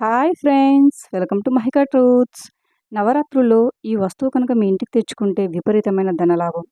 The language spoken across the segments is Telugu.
Hi friends welcome to Mahika truths. నవరాత్రుల్లో ఈ వస్తువు కనుక మీ ఇంటికి తెచ్చుకుంటే విపరీతమైన ధనలాభం.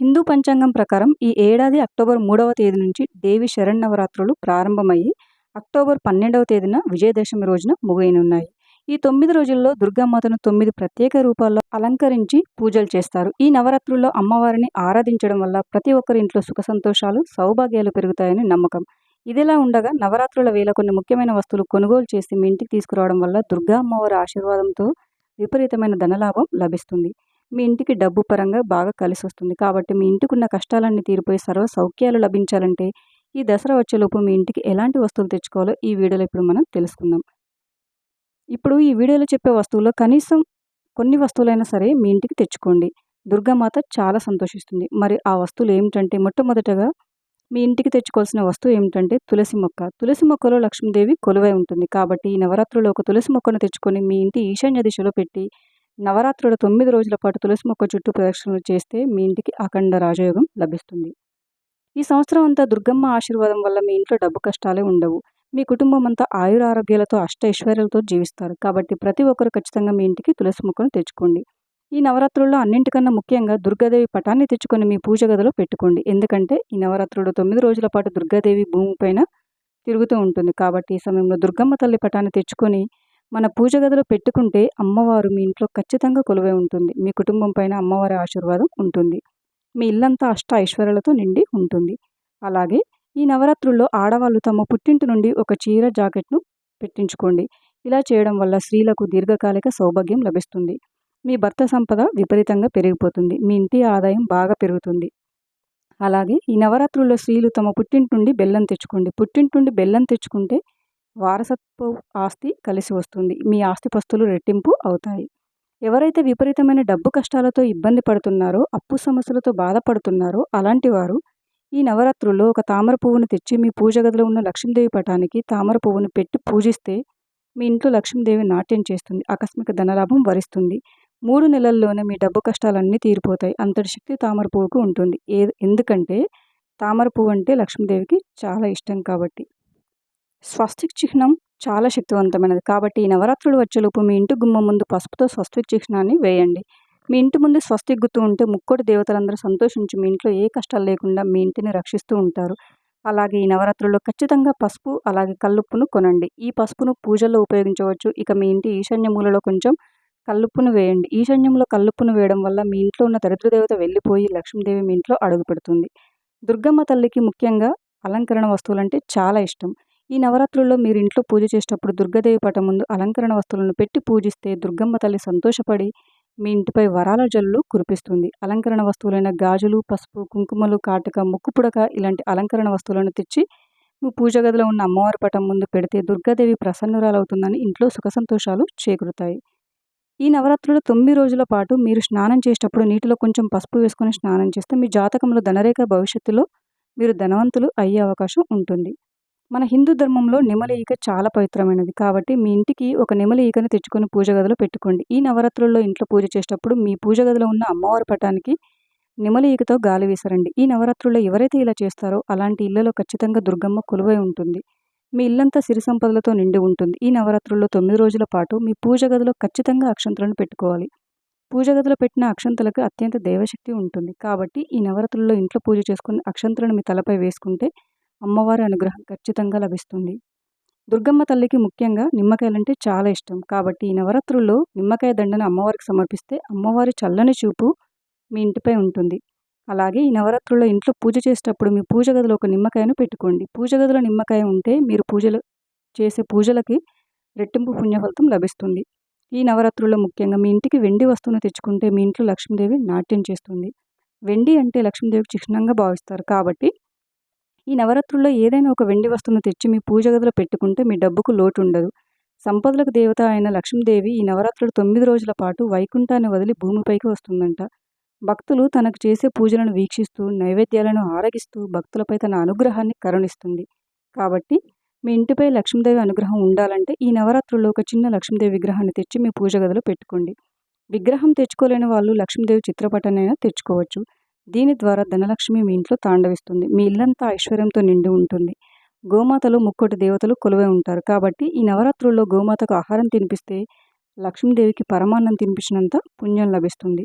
హిందూ పంచాంగం ప్రకారం ఈ ఏడాది అక్టోబర్ మూడవ తేదీ నుంచి దేవి శరణ్ నవరాత్రులు ప్రారంభమయ్యి అక్టోబర్ పన్నెండవ తేదీన విజయదశమి రోజున ముగియనున్నాయి. ఈ తొమ్మిది రోజుల్లో దుర్గామాతను తొమ్మిది ప్రత్యేక రూపాల్లో అలంకరించి పూజలు చేస్తారు. ఈ నవరాత్రుల్లో అమ్మవారిని ఆరాధించడం వల్ల ప్రతి ఒక్కరి ఇంట్లో సుఖ సంతోషాలు సౌభాగ్యాలు పెరుగుతాయని నమ్మకం. ఇదిలా ఉండగా నవరాత్రుల వేళ కొన్ని ముఖ్యమైన వస్తువులు కొనుగోలు చేసి మీ ఇంటికి తీసుకురావడం వల్ల దుర్గా అమ్మవారి ఆశీర్వాదంతో విపరీతమైన ధనలాభం లభిస్తుంది. మీ ఇంటికి డబ్బు పరంగా బాగా కలిసి వస్తుంది. కాబట్టి మీ ఇంటికి ఉన్న కష్టాలన్నీ తీరిపోయి సర్వ సౌఖ్యాలు లభించాలంటే ఈ దసరా వచ్చేలోపు మీ ఇంటికి ఎలాంటి వస్తువులు తెచ్చుకోవాలో ఈ వీడియోలో ఇప్పుడు మనం తెలుసుకుందాం. ఇప్పుడు ఈ వీడియోలో చెప్పే వస్తువుల్లో కనీసం కొన్ని వస్తువులైనా సరే మీ ఇంటికి తెచ్చుకోండి. దుర్గామాత చాలా సంతోషిస్తుంది. మరి ఆ వస్తువులు ఏమిటంటే మొట్టమొదటగా మీ ఇంటికి తెచ్చుకోవాల్సిన వస్తువు ఏమిటంటే తులసి మొక్క. తులసి మొక్కలో లక్ష్మీదేవి కొలువై ఉంటుంది కాబట్టి ఈ నవరాత్రులు ఒక తులసి మొక్కను తెచ్చుకొని మీ ఇంటి ఈశాన్య దిశలో పెట్టి నవరాత్రుల తొమ్మిది రోజుల పాటు తులసి మొక్క చుట్టూ ప్రదక్షిణలు చేస్తే మీ ఇంటికి అఖండ రాజయోగం లభిస్తుంది. ఈ సంవత్సరం అంతా దుర్గమ్మ ఆశీర్వాదం వల్ల మీ ఇంట్లో డబ్బు కష్టాలే ఉండవు. మీ కుటుంబం అంతా ఆయుర ఆరోగ్యాలతో అష్ట ఐశ్వర్యాలతో జీవిస్తారు. కాబట్టి ప్రతి ఒక్కరు ఖచ్చితంగా మీ ఇంటికి తులసి మొక్కను తెచ్చుకోండి. ఈ నవరాత్రుల్లో అన్నింటికన్నా ముఖ్యంగా దుర్గాదేవి పటాన్ని తెచ్చుకొని మీ పూజ గదిలో పెట్టుకోండి. ఎందుకంటే ఈ నవరాత్రులు తొమ్మిది రోజుల పాటు దుర్గాదేవి భూమిపైన తిరుగుతూ ఉంటుంది. కాబట్టి ఈ సమయంలో దుర్గమ్మ తల్లి పటాన్ని తెచ్చుకొని మన పూజ గదిలో పెట్టుకుంటే అమ్మవారు మీ ఇంట్లో ఖచ్చితంగా కొలువై ఉంటుంది. మీ కుటుంబం పైన అమ్మవారి ఆశీర్వాదం ఉంటుంది. మీ ఇల్లంతా అష్ట ఐశ్వర్యాలతో నిండి ఉంటుంది. అలాగే ఈ నవరాత్రుల్లో ఆడవాళ్ళు తమ పుట్టింటి నుండి ఒక చీర జాకెట్ను పెట్టించుకోండి. ఇలా చేయడం వల్ల స్త్రీలకు దీర్ఘకాలిక సౌభాగ్యం లభిస్తుంది. మీ భర్త సంపద విపరీతంగా పెరిగిపోతుంది. మీ ఇంటి ఆదాయం బాగా పెరుగుతుంది. అలాగే ఈ నవరాత్రుల్లో స్త్రీలు తమ పుట్టింటి నుండి బెల్లం తెచ్చుకోండి. పుట్టింటి నుండి బెల్లం తెచ్చుకుంటే వారసత్వ ఆస్తి కలిసి వస్తుంది. మీ ఆస్తిపస్తులు రెట్టింపు అవుతాయి. ఎవరైతే విపరీతమైన డబ్బు కష్టాలతో ఇబ్బంది పడుతున్నారో అప్పు సమస్యలతో బాధపడుతున్నారో అలాంటి వారు ఈ నవరాత్రుల్లో ఒక తామర పువ్వును తెచ్చి మీ పూజ గదిలో ఉన్న లక్ష్మీదేవి పటానికి తామర పువ్వును పెట్టి పూజిస్తే మీ ఇంట్లో లక్ష్మీదేవి నాట్యం చేస్తుంది. ఆకస్మిక ధనలాభం వరిస్తుంది. మూడు నెలల్లోనే మీ డబ్బు కష్టాలన్నీ తీరిపోతాయి. అంతటి శక్తి తామర పువ్వుకు ఉంటుంది. ఏ ఎందుకంటే తామర పువ్వు అంటే లక్ష్మీదేవికి చాలా ఇష్టం కాబట్టి. స్వస్తిక్ చిహ్నం చాలా శక్తివంతమైనది. కాబట్టి ఈ నవరాత్రులు వచ్చేలోపు మీ ఇంటి గుమ్మం ముందు పసుపుతో స్వస్తిక్ చిహ్నాన్ని వేయండి. మీ ఇంటి ముందు స్వస్తిక్ గుర్తు ఉంటే ముక్కోటి దేవతలందరూ సంతోషించి మీ ఇంట్లో ఏ కష్టాలు లేకుండా మీ ఇంటిని రక్షిస్తూ ఉంటారు. అలాగే ఈ నవరాత్రుల్లో ఖచ్చితంగా పసుపు అలాగే కల్లుప్పును కొనండి. ఈ పసుపును పూజల్లో ఉపయోగించవచ్చు. ఇక మీ ఇంటి ఈశాన్య మూలలో కొంచెం కల్లుప్పును వేయండి. ఈశాన్యంలో కల్లుప్పును వేయడం వల్ల మీ ఇంట్లో ఉన్న దరిద్రదేవత వెళ్ళిపోయి లక్ష్మీదేవి మీ ఇంట్లో అడుగు పెడుతుంది దుర్గమ్మ తల్లికి ముఖ్యంగా అలంకరణ వస్తువులంటే చాలా ఇష్టం. ఈ నవరాత్రుల్లో మీరు ఇంట్లో పూజ చేసేటప్పుడు దుర్గాదేవి పటం ముందు అలంకరణ వస్తువులను పెట్టి పూజిస్తే దుర్గమ్మ తల్లి సంతోషపడి మీ ఇంటిపై వరాల జల్లు కురిపిస్తుంది. అలంకరణ వస్తువులైన గాజులు పసుపు కుంకుమలు కాటుక ముక్కు పుడక ఇలాంటి అలంకరణ వస్తువులను తెచ్చి మీ పూజ గదిలో ఉన్న అమ్మవారి పటం ముందు పెడితే దుర్గాదేవి ప్రసన్నురాలవుతుందని ఇంట్లో సుఖ సంతోషాలు చేకూరుతాయి. ఈ నవరాత్రులు తొమ్మిది రోజుల పాటు మీరు స్నానం చేసేటప్పుడు నీటిలో కొంచెం పసుపు వేసుకొని స్నానం చేస్తే మీ జాతకంలో ధనరేఖ భవిష్యత్తులో మీరు ధనవంతులు అయ్యే అవకాశం ఉంటుంది. మన హిందూ ధర్మంలో నెమలి ఈక చాలా పవిత్రమైనది. కాబట్టి మీ ఇంటికి ఒక నెమలి ఈకను తెచ్చుకొని పూజ గదిలో పెట్టుకోండి. ఈ నవరాత్రుల్లో ఇంట్లో పూజ చేసేటప్పుడు మీ పూజ గదిలో ఉన్న అమ్మవారి పటానికి నెమలి ఈకతో గాలి వేసరండి. ఈ నవరాత్రుల్లో ఎవరైతే ఇలా చేస్తారో అలాంటి ఇళ్ళలో ఖచ్చితంగా దుర్గమ్మ కొలువై ఉంటుంది. మీ ఇల్లంతా సిరి సంపదలతో నిండి ఉంటుంది. ఈ నవరాత్రుల్లో తొమ్మిది రోజుల పాటు మీ పూజ గదిలో ఖచ్చితంగా అక్షంతలను పెట్టుకోవాలి. పూజ గదిలో పెట్టిన అక్షంతలకు అత్యంత దేవశక్తి ఉంటుంది. కాబట్టి ఈ నవరాత్రుల్లో ఇంట్లో పూజ చేసుకుని అక్షంతలను మీ తలపై వేసుకుంటే అమ్మవారి అనుగ్రహం ఖచ్చితంగా లభిస్తుంది. దుర్గమ్మ తల్లికి ముఖ్యంగా నిమ్మకాయలంటే చాలా ఇష్టం. కాబట్టి ఈ నవరాత్రుల్లో నిమ్మకాయ దండను అమ్మవారికి సమర్పిస్తే అమ్మవారి చల్లని చూపు మీ ఇంటిపై ఉంటుంది. అలాగే ఈ నవరాత్రుల్లో ఇంట్లో పూజ చేసేటప్పుడు మీ పూజ గదిలో ఒక నిమ్మకాయను పెట్టుకోండి. పూజ గదిలో నిమ్మకాయ ఉంటే మీరు పూజలు చేసే పూజలకి రెట్టింపు పుణ్యఫలితం లభిస్తుంది. ఈ నవరాత్రుల్లో ముఖ్యంగా మీ ఇంటికి వెండి వస్తువును తెచ్చుకుంటే మీ ఇంట్లో లక్ష్మీదేవి నాట్యం చేస్తుంది. వెండి అంటే లక్ష్మీదేవికి చిహ్నంగా భావిస్తారు కాబట్టి ఈ నవరాత్రుల్లో ఏదైనా ఒక వెండి వస్తువును తెచ్చి మీ పూజ గదిలో పెట్టుకుంటే మీ డబ్బుకు లోటు ఉండదు సంపదలకు దేవత అయిన లక్ష్మీదేవి ఈ నవరాత్రులు తొమ్మిది రోజుల పాటు వైకుంఠాన్ని వదిలి భూమిపైకి వస్తుందంట. భక్తులు తనకు చేసే పూజలను వీక్షిస్తూ నైవేద్యాలను ఆరగిస్తూ భక్తులపై తన అనుగ్రహాన్ని కరుణిస్తుంది. కాబట్టి మీ ఇంటిపై లక్ష్మీదేవి అనుగ్రహం ఉండాలంటే ఈ నవరాత్రుల్లో ఒక చిన్న లక్ష్మీదేవి విగ్రహాన్ని తెచ్చి మీ పూజ గదిలో పెట్టుకోండి. విగ్రహం తెచ్చుకోలేని వాళ్ళు లక్ష్మీదేవి చిత్రపటాన్నైనా తెచ్చుకోవచ్చు. దీని ద్వారా ధనలక్ష్మి మీ ఇంట్లో తాండవిస్తుంది. మీ ఇల్లంతా ఐశ్వర్యంతో నిండి ఉంటుంది. గోమాతలో ముక్కోటి దేవతలు కొలువై ఉంటారు. కాబట్టి ఈ నవరాత్రుల్లో గోమాతకు ఆహారం తినిపిస్తే లక్ష్మీదేవికి పరమాన్నం తినిపించినంత పుణ్యం లభిస్తుంది.